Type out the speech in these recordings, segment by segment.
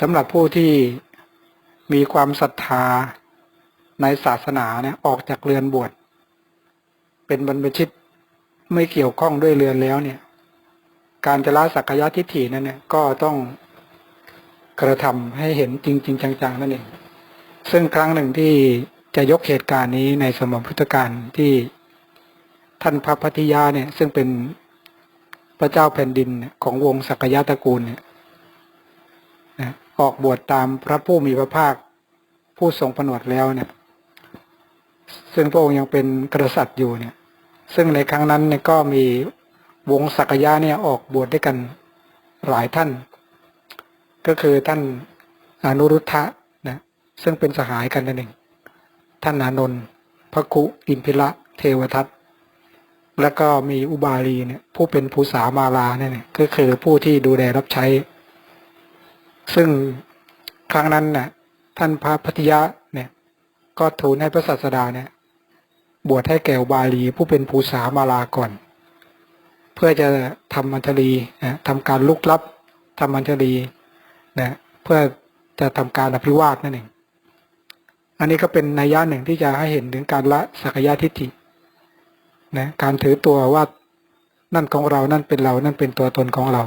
สำหรับผู้ที่มีความศรัทธาในศาสนาเนี่ยออกจากเรือนบวชเป็นบรรพชิตไม่เกี่ยวข้องด้วยเรือนแล้วเนี่ย การจะละสักกายทิฏฐินั่นเนี่ยก็ต้องกระทำให้เห็นจริง ๆ จังๆนั่นเองซึ่งครั้งหนึ่งที่จะยกเหตุการณ์นี้ในสมัยพุทธกาลที่ท่านพระพัทยาเนี่ย ซึ่งเป็นพระเจ้าแผ่นดินของวงสักยะตระกูลเนี่ย ออกบวชตามพระผู้มีพระภาค ผู้ทรงผนวดแล้วเนี่ย ซึ่งพระองค์ยังเป็นกษัตริย์อยู่เนี่ย ซึ่งในครั้งนั้นเนี่ยก็มีวงสักยะเนี่ยออกบวชด้วยกันหลายท่าน ก็คือท่านอนุรุทธะนะซึ่งเป็นสหายกันนั่นเองท่านอานนท์พระคุอิมพิระเทวทัตแล้วก็มีอุบาลีเนี่ยผู้เป็นภูษามาลาเนี่ยก็คือผู้ที่ดูแลรับใช้ ซึ่งครั้งนั้นน่ะท่านพระพัทยะเนี่ย ก็ทูลให้พระศาสดาเนี่ย บวชให้แก่บาลีผู้เป็นภูษามาลาก่อน เพื่อจะทำมัญชลีนะทำการลุกลับทำมัญชลีนะเพื่อจะทำการอภิวาทนั่นเองอันนี้ก็เป็นนัยยะหนึ่งที่จะให้เห็นถึงการละสักยะทิฏฐินะการถือตัวว่านั่นของเรา นั่นเป็นเรา นั่นเป็นตัวตนของเรา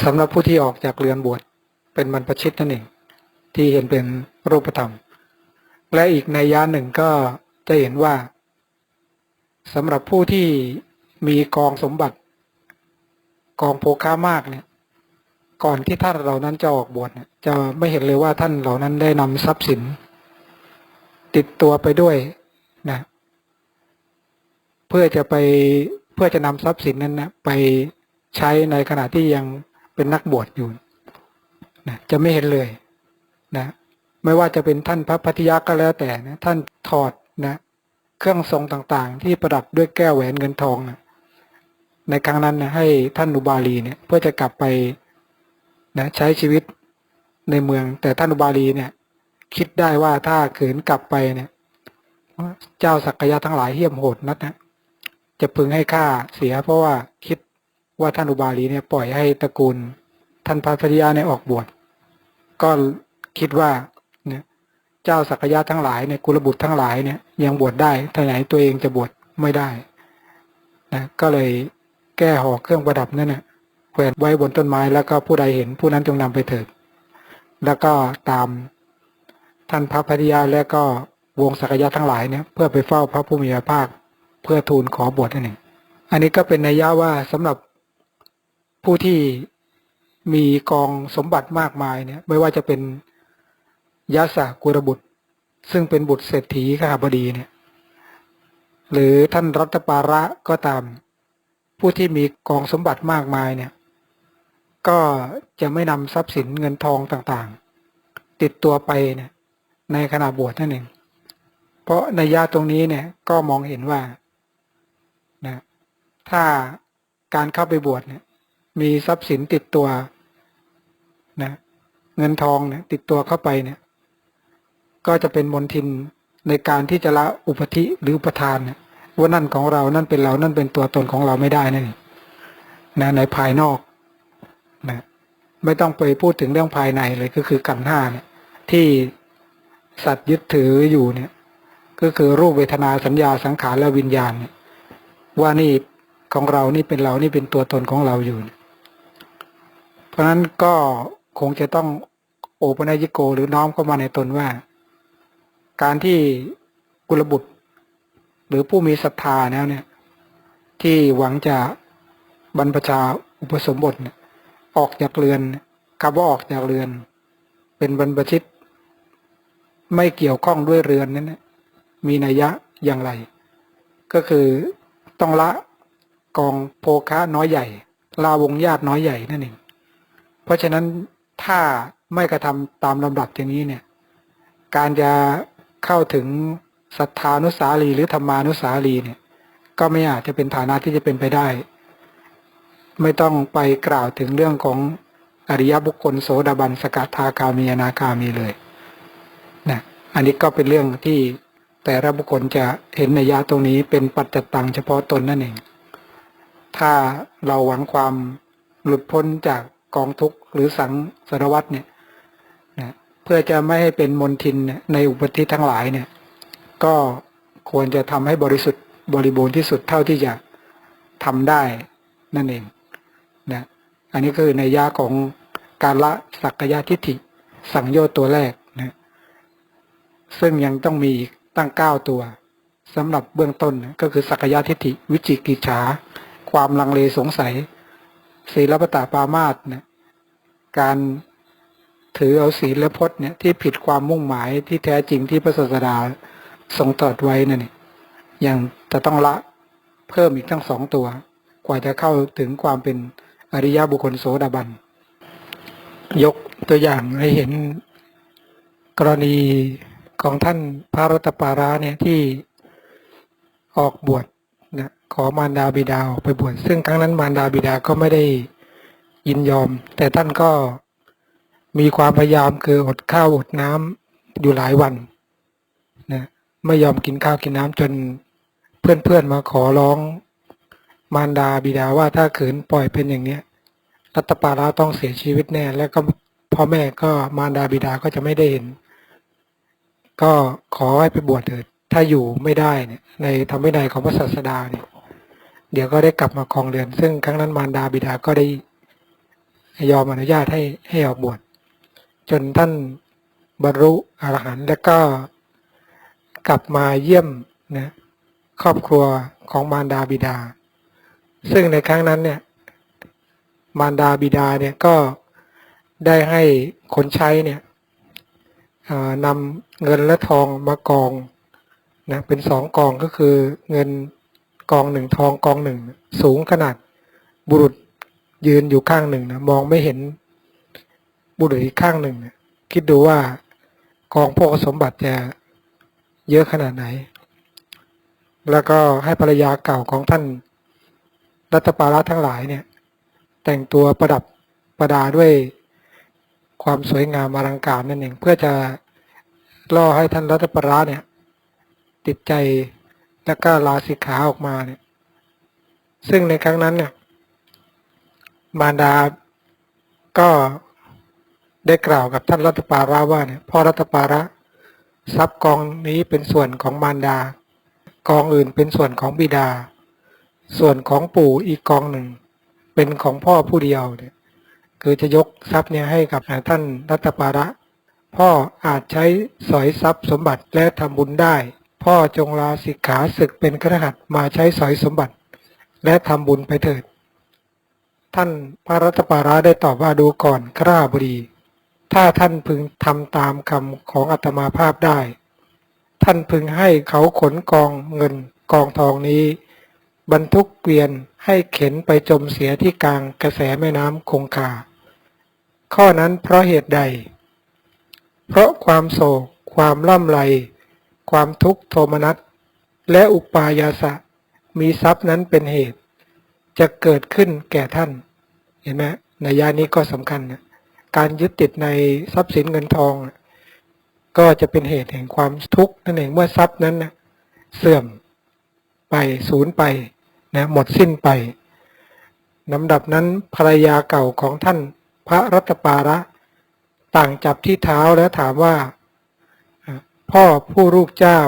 สำหรับผู้ที่ออกจากเรือนบวชเป็นบรรพชิตนั่นเองที่เห็นเป็นรูปธรรม และอีกในยยะหนึ่งก็จะเห็นว่าสำหรับผู้ที่มีกองสมบัติ กองโภค้ามากเนี่ย ก่อนที่ท่านเหล่านั้นจะออกบวชจะไม่เห็นเลยว่าท่านเหล่านั้นได้นำทรัพย์สิน ติดตัวไปด้วยนะเพื่อจะไปเพื่อจะนำทรัพย์สินนั้นนะไปใช้ในขณะที่ยัง เป็นนักบวชอยู่นะจะไม่เห็นเลยนะไม่ว่าจะเป็นท่านพระพัทยาก็แล้วแต่นะท่านถอดนะเครื่องทรงต่างๆ ที่ประดับด้วยแก้วแหวนเงินทองนะในครั้งนั้นนะให้ท่านอุบาลีเนี่ยเพื่อจะกลับไปนะใช้ชีวิตในเมือง แต่ท่านอุบาลีเนี่ย คิดได้ว่าถ้าขืนกลับไปเนี่ย เจ้าสักยะทั้งหลายเหี้ยมโหดนักนะจะพึงให้ค่าเสียเพราะว่าคิด ว่าท่านอุบาลีเนี่ยปล่อยให้ตระกูลท่านพระพยาเนี่ยออกบวชก็คิดว่าเนี่ยเจ้าสักยะทั้งหลายเนี่ยกุลบุตรทั้งหลายเนี่ยยังบวชได้ท่าไหนตัวเองจะบวชไม่ได้นะก็เลยแก้ห่อเครื่องประดับนั่นนะแขวนไว้บนต้นไม้แล้วก็ผู้ใดเห็นผู้นั้นจงนำไปเถิด แล้วก็ตามท่านพระพธิยาและก็วงสักยะทั้งหลายเนี่ยเพื่อไปเฝ้าพระผู้มีพระภาคเพื่อทูลขอบวชนั่นเองอันนี้ก็เป็นนัยยะว่าสำหรับ ผู้ที่มีกองสมบัติมากมายเนี่ย ไม่ว่าจะเป็นยาสากุรบุตร ซึ่งเป็นบุตรเศรษฐีข้าบดีเนี่ย หรือท่านรัตปาระก็ตาม ผู้ที่มีกองสมบัติมากมายเนี่ย ก็จะไม่นำทรัพย์สินเงินทองต่างๆ ติดตัวไปเนี่ย ในขณะบวชนั่นเองเพราะในยาตรงนี้เนี่ยก็มองเห็นว่านะถ้าการเข้าไปบวชเนี่ย มีทรัพย์สินติดตัวนะเงินทองเนี่ยติดตัวเข้าไปเนี่ย ก็จะเป็นมนทินในการที่จะละอุปธิหรืออุปทานเนี่ยว่านั่นของเรา นั่นเป็นเรา นั่นเป็นตัวตนของเราไม่ได้นั่นนะในภายนอกนะไม่ต้องไปพูดถึงเรื่องภายในเลยก็คือกันห้าเนี่ย ที่สัตว์ยึดถืออยู่เนี่ย ก็คือรูปเวทนาสัญญาสังขารและวิญญาณเนี่ยว่านี่ของเรานี่เป็นเรานี่เป็นตัวตนของเราอยู่เพราะนั้นก็คงจะต้องโอปนัยิโก หรือน้อมเข้ามาในตนว่า การที่กุลบุตร หรือผู้มีศรัทธาแล้วเนี่ย ที่หวังจะบรรพชาอุปสมบทออกจากเรือนคำว่าออกจากเรือน เป็นบรรพชิต ไม่เกี่ยวข้องด้วยเรือนนั้นมีนัยยะอย่างไร ก็คือต้องละกองโภคะน้อยใหญ่ ลาวงญาติน้อยใหญ่นั่นเอง เพราะฉะนั้นถ้าไม่กระทำตามลำดับอย่างนี้เนี่ย การจะเข้าถึงศรัทธานุสาลีหรือธรรมานุสาลีเนี่ย ก็ไม่อาจจะเป็นฐานะที่จะเป็นไปได้ ไม่ต้องไปกล่าวถึงเรื่องของอริยบุคคลโสดาบันสกทาคามีนาคามีเลยนะอันนี้ก็เป็นเรื่องที่แต่ละบุคคลจะเห็นในยะตรงนี้เป็นปัจจตังเฉพาะตนนั่นเอง ถ้าเราหวังความหลุดพ้นจาก กองทุกหรือสังสารวัตรเนี่ยนะเพื่อจะไม่ให้เป็นมนทินนในอุปธิทั้งหลายเนี่ย ก็ควรจะทำให้บริสุทธิ์บริบูรณ์ที่สุดเท่าที่จะทำได้นั่นเองนะอันนี้คือในยาของการละสักกายทิฏฐิสังโยชน์ตัวแรกนะซึ่งยังต้องมีอีกตั้งเก้าตัวสำหรับเบื้องต้นนะก็คือสักกายทิฏฐิวิจิกิจฉา ความลังเลสงสัย ศีลปตาปามาตนะการถือเอาศีลและพจน์เนี่ยที่ผิดความมุ่งหมายที่แท้จริงที่พระศาสดาทรงตรัสไว้นั่นยังจะต้องละเพิ่มอีกทั้งสองตัว กว่าจะเข้าถึงความเป็นอริยบุคคลโสดาบัน ยกตัวอย่างให้เห็นกรณีของท่านพระรัตปาราเนี่ยที่ออกบวช ขอมารดาบิดาออกไปบวชซึ่งครั้งนั้นมารดาบิดาก็ไม่ได้ยินยอม แต่ท่านก็มีความพยายามคืออดข้าวอดน้ำอยู่หลายวันนะไม่ยอมกินข้าวกินน้ำจนเพื่อนๆมาขอร้องมารดาบิดาว่าถ้าขืนปล่อยเป็นอย่างเนี้ยรัตปาราต้องเสียชีวิตแน่ แล้วก็พ่อแม่ก็มารดาบิดาก็จะไม่ได้เห็น ก็ขอให้ไปบวชเถิดถ้าอยู่ไม่ได้เนี่ยในธรรมวินัยของพระศาสดาเนี่ย เดี๋ยวก็ได้กลับมาครองเรือน ซึ่งครั้งนั้นมารดาบิดาก็ได้ยอมอนุญาตให้ให้ออกบวชจนท่านบรรลุอรหันต์แล้วก็กลับมาเยี่ยมนะครอบครัวของมารดาบิดา ซึ่งในครั้งนั้นเนี่ยมารดาบิดาเนี่ยก็ได้ให้คนใช้เนี่ยนำเงินและทองมากองนะเป็นสองกองก็คือเงิน กองหนึ่งทองกองหนึ่ง สูงขนาดบุรุษยืนอยู่ข้างหนึ่งนะมองไม่เห็นบุรุษอีกข้างหนึ่งนะคิดดูว่ากองพวกสมบัติจะเยอะขนาดไหน แล้วก็ให้ภรรยาเก่าของท่านรัตปาระทั้งหลายเนี่ย แต่งตัวประดับประดาด้วยความสวยงามอลังการนั่นเองเพื่อจะล่อให้ท่านรัตปาระเนี่ย ติดใจ แล้วก็ลาสิกขาออกมาเนี่ย ซึ่งในครั้งนั้นเนี่ย มารดาก็ได้กล่าวกับท่านรัตปาระว่าเนี่ยพ่อรัตปาระทรัพย์กองนี้เป็นส่วนของมารดา กองอื่นเป็นส่วนของบิดา ส่วนของปู่อีกกองหนึ่ง เป็นของพ่อผู้เดียวเนี่ย คือจะยกทรัพย์เนี่ยให้กับท่านรัตปาระ พ่ออาจใช้สอยทรัพย์สมบัติและทำบุญได้ พ่อจงลาสิกขาศึกเป็นครหัสมาใช้สอยสมบัติ และทำบุญไปเถิด ท่านพระรัตปาระได้ตอบว่าดูก่อนคราบดีถ้าท่านพึงทำตามคำของอัตมาภาพได้ ท่านพึงให้เขาขนกองเงินกองทองนี้ บรรทุกเกวียนให้เข็นไปจมเสียที่กลางกระแสแม่น้ำคงคา ข้อนั้นเพราะเหตุใด เพราะความโศกความล่ำไร ความทุกข์โทมนัสและอุปายาสะ มีทรัพย์นั้นเป็นเหตุ จะเกิดขึ้นแก่ท่าน เห็นไหมในยานี้ก็สำคัญนะการยึดติดในทรัพย์สินเงินทอง ก็จะเป็นเหตุแห่งความทุกข์นั่นเองเมื่อทรัพย์นั้นนะเสื่อมไปสูญไปนะหมดสิ้นไปลำดับนั้นภรรยาเก่าของท่านพระรัตปาระ ต่างจับที่เท้าแล้วถามว่า พ่อผู้ลูกเจ้า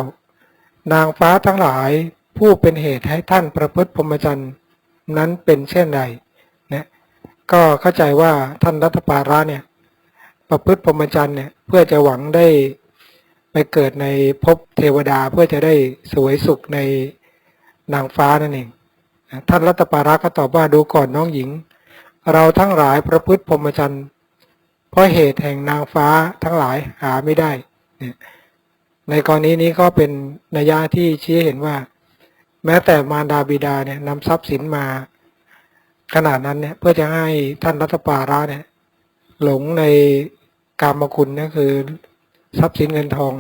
นางฟ้าทั้งหลายผู้เป็นเหตุให้ท่านประพฤติพรหมจรรย์นั้นเป็นเช่นไรนะก็เข้าใจว่าท่านรัตปาระเนี่ย ประพฤติพรหมจรรย์เนี่ยเพื่อจะหวังได้ไปเกิดในภพเทวดาเพื่อจะได้สวยสุขในนางฟ้านั่นเองท่านรัตปาระก็ตอบว่าดูก่อนน้องหญิง เราทั้งหลายประพฤติพรหมจรรย์เพราะเหตุแห่งนางฟ้าทั้งหลายหาไม่ได้เนี่ย ในกรณีนี้ก็เป็นนัยยะที่ชี้เห็นว่า แม้แต่มารดาบิดาเนี่ยนำทรัพย์สินมา ขนาดนั้นเนี่ยเพื่อจะให้ท่านรัตปาระเนี่ย หลงในกามคุณนั่นคือ ทรัพย์สินเงินทอง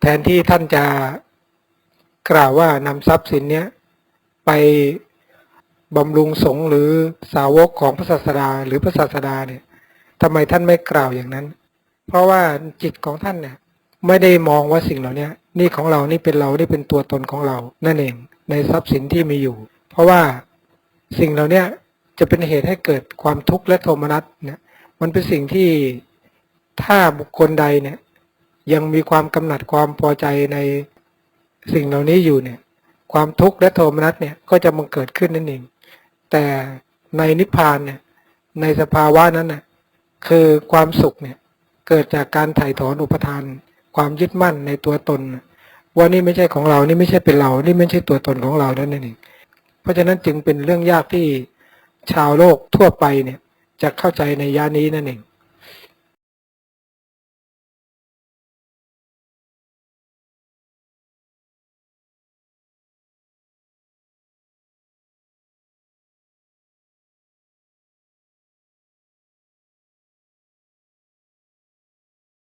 แทนที่ท่านจะกล่าวว่านำทรัพย์สินเนี้ยไปบำรุงสงฆ์หรือสาวกของพระศาสดาหรือพระศาสดาเนี่ยทำไมท่านไม่กล่าวอย่างนั้น เพราะว่าจิตของท่านเนี่ย ไม่ได้มองว่าสิ่งเหล่านี้นี่ของเรานี่เป็นเรานี่เป็นตัวตนของเรานั่นเองในทรัพย์สินที่มีอยู่ เพราะว่าสิ่งเหล่านี้จะเป็นเหตุให้เกิดความทุกข์และโทมนัสเนี่ยมันเป็นสิ่งที่ถ้าบุคคลใดเนี่ยยังมีความกำหนัดความพอใจในสิ่งเหล่านี้อยู่เนี่ย ความทุกข์และโทมนัสเนี่ยก็จะมังเกิดขึ้นนั่นเอง แต่ในนิพพานเนี่ยในสภาวะนั้นน่ะคือความสุขเนี่ยเกิดจากการถ่ายถอนอุปทาน ความยึดมั่นในตัวตน ว่านี่ไม่ใช่ของเรานี่ไม่ใช่เป็นเรา นี่ไม่ใช่ตัวตนของเรานั่นเองเพราะฉะนั้นจึงเป็นเรื่องยากที่ชาวโลกทั่วไปเนี่ยจะเข้าใจในยานี้นั่นเอง